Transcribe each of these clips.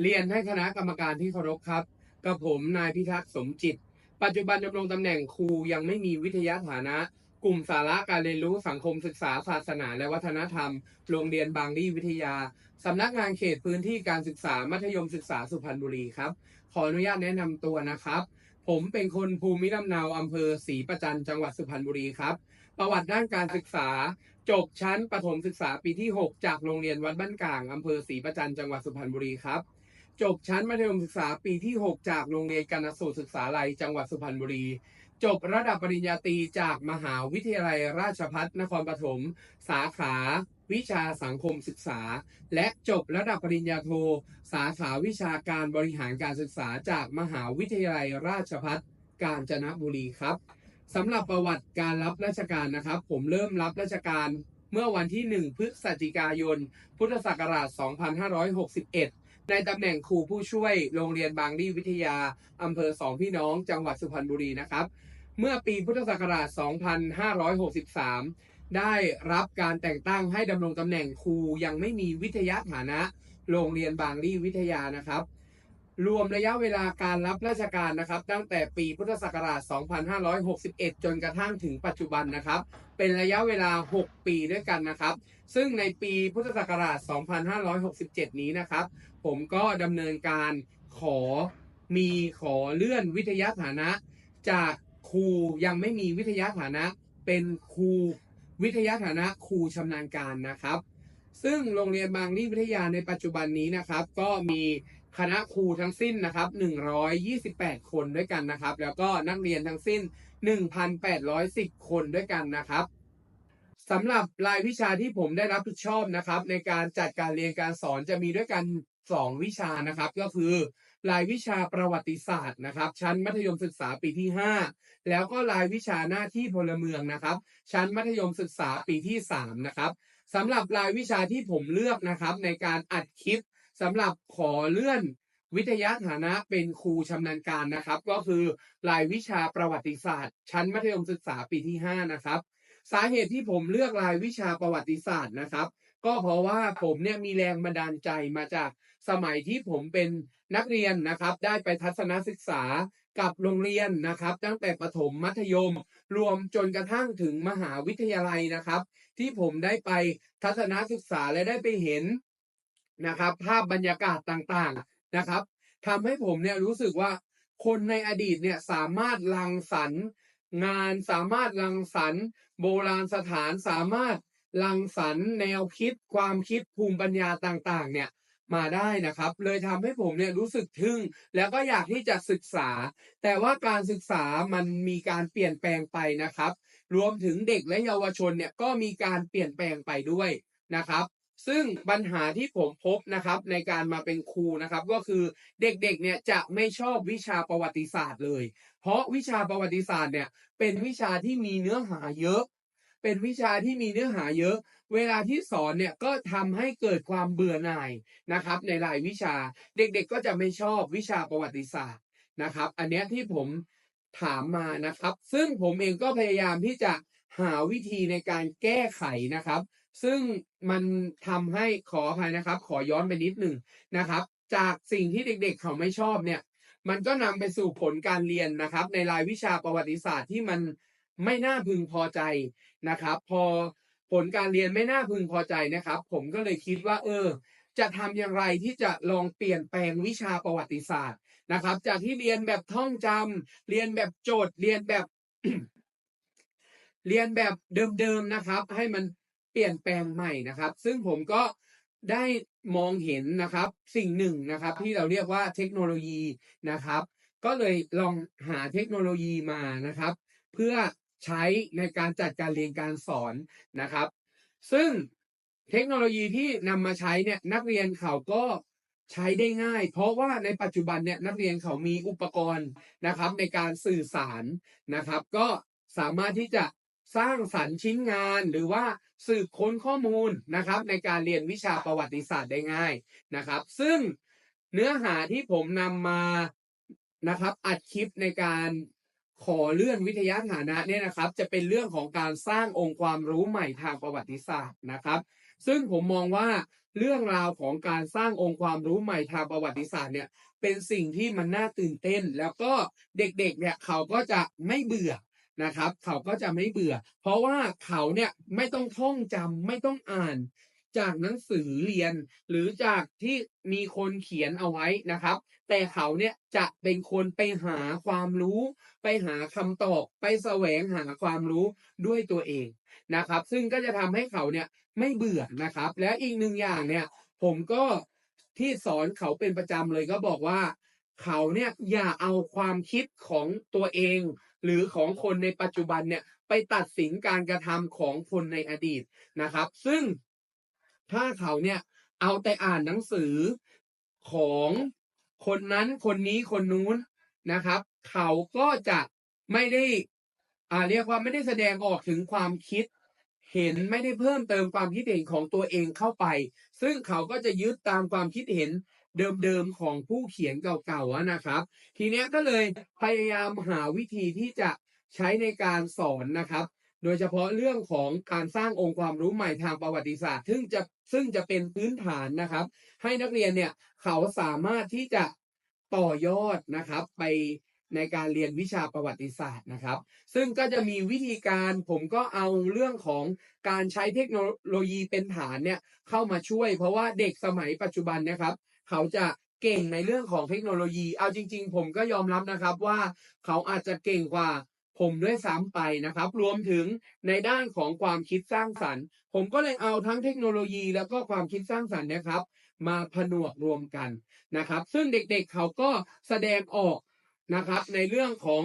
เรียนให้คณะกรรมการที่เคารพครับกับผมนายพิทักษ์สมจิต ปัจจุบันดำรงตำแหน่งครูยังไม่มีวิทยาฐานะ กลุ่มสาระการเรียนรู้สังคมศึกษาศาสนา และวัฒนธรรม โรงเรียนบางรีวิทยาสำนักงานเขตพื้นที่การศึกษามัธยมศึกษาสุพรรณบุรีครับ ขออนุญาตแนะนำตัวนะครับ ผมเป็นคนภูมิลำเนาอำเภอศรีประจันจังหวัดสุพรรณบุรีครับ ประวัติด้านการศึกษา จบชั้นประถมศึกษาปีที่ 6 จากโรงเรียนวัดบ้านกลางอำเภอศรีประจันจังหวัดสุพรรณบุรีครับ จบชั้นมัธยมศึกษาปีที่ 6 จากโรงเรียนกนสูตรศึกษาลัยจังหวัดสุพรรณบุรี จบระดับปริญญาตรีจากมหาวิทยาลัยราชภัฏนครปฐมสาขาวิชาสังคมศึกษา และจบระดับปริญญาโท สาขาวิชาการบริหารการศึกษาจากมหาวิทยาลัยราชภัฏกาญจนบุรีครับ สำหรับประวัติการรับราชการนะครับ ผมเริ่มรับราชการเมื่อวันที่ 1 พฤศจิกายน พุทธศักราช 2561 ในตำแหน่งครูผู้ช่วยโรงเรียนบางรีวิทยาอำเภอสองพี่น้อง จังหวัดสุพรรณบุรีนะครับ เมื่อปีพุทธศักราช 2563 ได้รับการแต่งตั้งให้ดำรงตำแหน่งครูยังไม่มีวิทยาฐานะ โรงเรียนบางรีวิทยานะครับ รวมระยะเวลาการรับราชการนะครับ ตั้งแต่ปีพุทธศักราช 2561 จนกระทั่งถึงปัจจุบันนะครับ เป็นระยะเวลา 6 ปีด้วยกันนะครับ ซึ่งในปีพุทธศักราช 2567 นี้นะครับ ผมก็ดำเนินการขอมีขอเลื่อนวิทยาฐานะ จากครูยังไม่มีวิทยาฐานะเป็นครูวิทยาฐานะครูชำนาญการนะครับ ซึ่งโรงเรียนบางรีวิทยาในปัจจุบันนี้นะครับ ก็มี คณะครูทั้งสิ้นนะครับ 128 คนด้วยกันนะครับ แล้วก็นักเรียนทั้งสิ้น 1,810 คนด้วยกันนะครับสำหรับรายวิชาที่ผมได้รับผิดชอบนะครับ ในการจัดการเรียนการสอนจะมีด้วยกัน 2 วิชานะครับ ก็คือรายวิชาประวัติศาสตร์นะครับ ชั้นมัธยมศึกษาปีที่ 5 แล้วก็รายวิชาหน้าที่พลเมืองนะครับ ชั้นมัธยมศึกษาปีที่ 3 นะครับสำหรับรายวิชาที่ผมเลือกนะครับ ในการอัดคลิป สำหรับขอเลื่อนวิทยาฐานะเป็นครูชำนาญการนะครับ ก็คือรายวิชาประวัติศาสตร์ ชั้นมัธยมศึกษาปีที่ 5 นะครับ สาเหตุที่ผมเลือกรายวิชาประวัติศาสตร์นะครับ ก็เพราะว่าผมเนี่ยมีแรงบันดาลใจมาจากสมัยที่ผมเป็นนักเรียนนะครับ ได้ไปทัศนศึกษากับโรงเรียนนะครับ ตั้งแต่ประถมมัธยม รวมจนกระทั่งถึงมหาวิทยาลัยนะครับ ที่ผมได้ไปทัศนศึกษาและได้ไปเห็น นะครับ ภาพบรรยากาศต่างๆนะครับทำให้ผมเนี่ยรู้สึกว่าคนในอดีตเนี่ยสามารถรังสรรค์ งานสามารถรังสรรค์ โบราณสถานสามารถรังสรรค์แนวคิดความคิดภูมิปัญญาต่างๆ เนี่ยมาได้นะครับ เลยทำให้ผมเนี่ยรู้สึกทึ่ง แล้วก็อยากที่จะศึกษา แต่ว่าการศึกษามันมีการเปลี่ยนแปลงไปนะครับ รวมถึงเด็กและเยาวชนเนี่ยก็มีการเปลี่ยนแปลงไปด้วยนะครับ ซึ่งปัญหาที่ผมพบนะครับในการมาเป็นครูนะครับ ก็คือเด็กๆเนี่ยจะไม่ชอบวิชาประวัติศาสตร์เลย เพราะวิชาประวัติศาสตร์เนี่ยเป็นวิชาที่มีเนื้อหาเยอะ เป็นวิชาที่มีเนื้อหาเยอะ เวลาที่สอนเนี่ยก็ทำให้เกิดความเบื่อหน่ายนะครับ ในรายวิชาเด็กๆก็จะไม่ชอบวิชาประวัติศาสตร์นะครับ อันนี้ที่ผมถามมานะครับ ซึ่งผมเองก็พยายามที่จะหาวิธีในการแก้ไขนะครับ ซึ่งมันทำให้ขออภัยนะครับ ขอย้อนไปนิดหนึ่งนะครับ จากสิ่งที่เด็กๆ เขาไม่ชอบเนี่ย มันก็นำไปสู่ผลการเรียนนะครับ ในรายวิชาประวัติศาสตร์ที่มันไม่น่าพึงพอใจนะครับ พอผลการเรียนไม่น่าพึงพอใจนะครับ ผมก็เลยคิดว่า เออ จะทำอย่างไรที่จะลองเปลี่ยนแปลงวิชาประวัติศาสตร์นะครับ จากที่เรียนแบบท่องจำเรียนแบบโจทย์ เรียนแบบ เรียนแบบเดิมๆนะครับ ให้มัน ลี่ยนแปลงใหม่นะครับ ซึ่งผมก็ได้มองเห็นนะครับสิ่งหนึ่งนะครับ ที่เราเรียกว่าเทคโนโลยีนะครับ ก็เลยลองหาเทคโนโลยีมานะครับ เพื่อใช้ในการจัดการเรียนการสอนนะครับ ซึ่งเทคโนโลยีที่นำมาใช้เนี่ยนักเรียนเขาก็ใช้ได้ง่าย เพราะว่าในปัจจุบันเนี่ยนักเรียนเขามีอุปกรณ์นะครับ ในการสื่อสารนะครับ ก็สามารถที่จะ สร้างสรรค์ชิ้นงานหรือว่าสืบค้นข้อมูลนะครับในการเรียนวิชาประวัติศาสตร์ได้ง่ายนะครับ ซึ่งเนื้อหาที่ผมนำมานะครับอัดคลิปในการขอเลื่อนวิทยาฐานะเนี่ยนะครับ จะเป็นเรื่องของการสร้างองค์ความรู้ใหม่ทางประวัติศาสตร์นะครับ ซึ่งผมมองว่าเรื่องราวของการสร้างองค์ความรู้ใหม่ทางประวัติศาสตร์เนี่ยเป็นสิ่งที่มันน่าตื่นเต้น แล้วก็เด็กๆเนี่ยเขาก็จะไม่เบื่อ นะครับ เขาก็จะไม่เบื่อ เพราะว่าเขาเนี่ยไม่ต้องท่องจำไม่ต้องอ่านจากหนังสือเรียนหรือจากที่มีคนเขียนเอาไว้นะครับ แต่เขาเนี่ยจะเป็นคนไปหาความรู้ ไปหาคำตอบไปแสวงหาความรู้ด้วยตัวเองนะครับ ซึ่งก็จะทำให้เขาเนี่ยไม่เบื่อนะครับ และอีกหนึ่งอย่างเนี่ย ผมก็ที่สอนเขาเป็นประจำเลยก็บอกว่า เขาเนี่ยอย่าเอาความคิดของตัวเอง หรือของคนในปัจจุบันเนี่ยไปตัดสินการกระทำของคนในอดีตนะครับ ซึ่งถ้าเขาเนี่ยเอาแต่อ่านหนังสือของคนนั้นคนนี้คนนู้นนะครับ เขาก็จะไม่ได้อ่าเรียกว่าไม่ได้แสดงออกถึงความคิดเห็นไม่ได้เพิ่มเติมความคิดเห็นของตัวเองเข้าไป ซึ่งเขาก็จะยึดตามความคิดเห็น เดิมๆของผู้เขียนเก่าๆนะครับ ทีเนี้ยก็เลยพยายามหาวิธีที่จะใช้ในการสอนนะครับ โดยเฉพาะเรื่องของการสร้างองค์ความรู้ใหม่ทางประวัติศาสตร์ ซึ่งจะซึ่งจะเป็นพื้นฐานนะครับ ให้นักเรียนเนี่ยเขาสามารถที่จะต่อยอดนะครับไปในการเรียนวิชาประวัติศาสตร์นะครับ ซึ่งก็จะมีวิธีการผมก็เอาเรื่องของการใช้เทคโนโลยีเป็นฐานเนี่ยเข้ามาช่วย เพราะว่าเด็กสมัยปัจจุบันนะครับ เขาจะเก่งในเรื่องของเทคโนโลยี เอาจริง ๆ ผมก็ยอมรับนะครับว่าเขาอาจจะเก่งกว่าผมด้วยซ้ำไปนะครับ รวมถึงในด้านของความคิดสร้างสรรค์ ผมก็เลยเอาทั้งเทคโนโลยีแล้วก็ความคิดสร้างสรรค์นะครับ มาผนวกรวมกันนะครับ ซึ่งเด็กๆเขาก็แสดงออกนะครับ ในเรื่องของ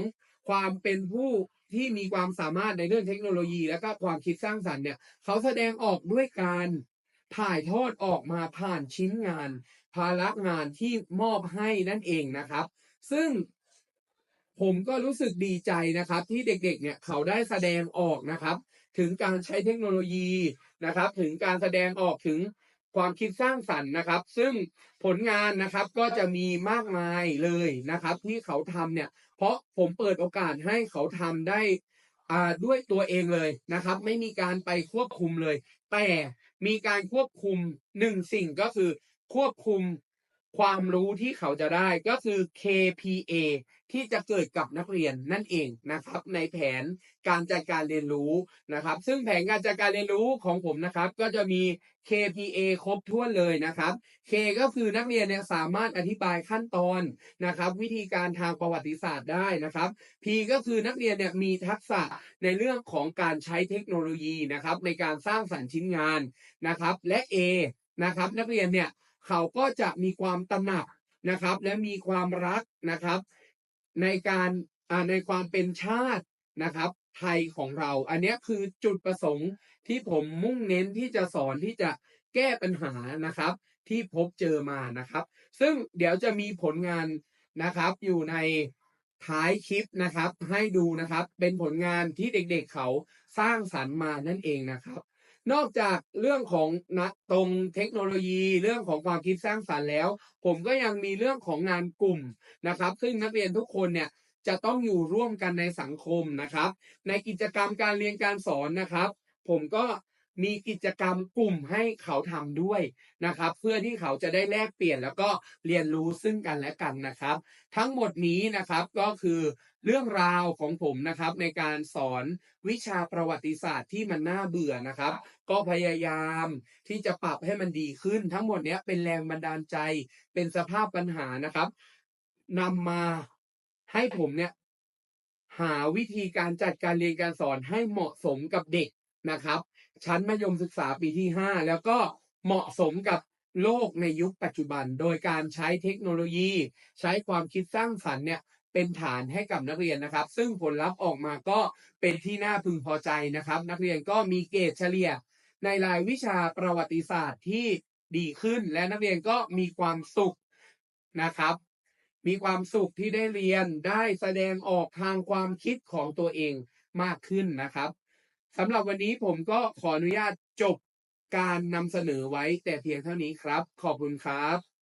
ความเป็นผู้ที่มีความสามารถในเรื่องเทคโนโลยี แล้วก็ความคิดสร้างสรรค์เนี่ยเขาแสดงออกด้วยการถ่ายทอดออกมาผ่านชิ้นงาน ภาระงานที่มอบให้นั่นเองนะครับ ซึ่งผมก็รู้สึกดีใจนะครับ ที่เด็กๆ เนี่ยเขาได้แสดงออกนะครับ ถึงการใช้เทคโนโลยีนะครับ ถึงการแสดงออกถึงความคิดสร้างสรรค์นะครับ ซึ่งผลงานนะครับก็จะมีมากมายเลยนะครับ ที่เขาทำเนี่ย เพราะผมเปิดโอกาสให้เขาทำได้อ่าด้วยตัวเองเลยนะครับ ไม่มีการไปควบคุมเลย แต่มีการควบคุมหนึ่งสิ่งก็คือ ควบคุมความรู้ที่เขาจะได้ก็คือ KPA ที่จะเกิดกับนักเรียนนั่นเองนะครับ ในแผนการจัดการเรียนรู้นะครับ ซึ่งแผนการจัดการเรียนรู้ของผมนะครับ ก็จะมี KPA ครบถ้วนเลยนะครับ K ก็คือนักเรียนเนี่ยสามารถอธิบายขั้นตอนนะครับ วิธีการทางประวัติศาสตร์ได้นะครับ P ก็คือนักเรียนเนี่ยมีทักษะในเรื่องของการใช้เทคโนโลยีนะครับ ในการสร้างสรรค์ชิ้นงานนะครับ และ A นะครับนักเรียนเนี่ย เขาก็จะมีความตระหนักนะครับ และมีความรักนะครับ ในการในความเป็นชาตินะครับ ไทยของเรา อันนี้คือจุดประสงค์ที่ผมมุ่งเน้นที่จะสอนที่จะแก้ปัญหานะครับ ที่พบเจอมานะครับ ซึ่งเดี๋ยวจะมีผลงานนะครับ อยู่ในท้ายคลิปนะครับ ให้ดูนะครับ เป็นผลงานที่เด็กๆเขาสร้างสรรค์มานั่นเองนะครับ นอกจากเรื่องของนะตรงเทคโนโลยีเรื่องของความคิดสร้างสรรค์แล้ว ผมก็ยังมีเรื่องของงานกลุ่มนะครับ ซึ่งนักเรียนทุกคนเนี่ยจะต้องอยู่ร่วมกันในสังคมนะครับ ในกิจกรรมการเรียนการสอนนะครับ ผมก็ มีกิจกรรมกลุ่มให้เขาทำด้วยนะครับ เพื่อที่เขาจะได้แลกเปลี่ยนแล้วก็เรียนรู้ซึ่งกันและกันนะครับ ทั้งหมดนี้นะครับก็คือเรื่องราวของผมนะครับในการสอนวิชาประวัติศาสตร์ที่มันน่าเบื่อนะครับ ก็พยายามที่จะปรับให้มันดีขึ้น ทั้งหมดเนี้ยเป็นแรงบันดาลใจเป็นสภาพปัญหานะครับนำมาให้ผมเนี่ยหาวิธีการจัดการเรียนการสอนให้เหมาะสมกับเด็กนะครับ ชั้นมัธยมศึกษาปีที่ 5 แล้วก็เหมาะสมกับโลกในยุคปัจจุบัน โดยการใช้เทคโนโลยี ใช้ความคิดสร้างสรรค์เนี่ยเป็นฐานให้กับนักเรียนนะครับ ซึ่งผลลัพธ์ออกมาก็เป็นที่น่าพึงพอใจนะครับ นักเรียนก็มีเกรดเฉลี่ย ในรายวิชาประวัติศาสตร์ที่ดีขึ้น และนักเรียนก็มีความสุขนะครับ มีความสุขที่ได้เรียนได้แสดงออกทางความคิดของตัวเองมากขึ้นนะครับ สำหรับวันนี้ผมก็ขออนุญาตจบการนำเสนอไว้แต่เพียงเท่านี้ครับ ขอบคุณครับ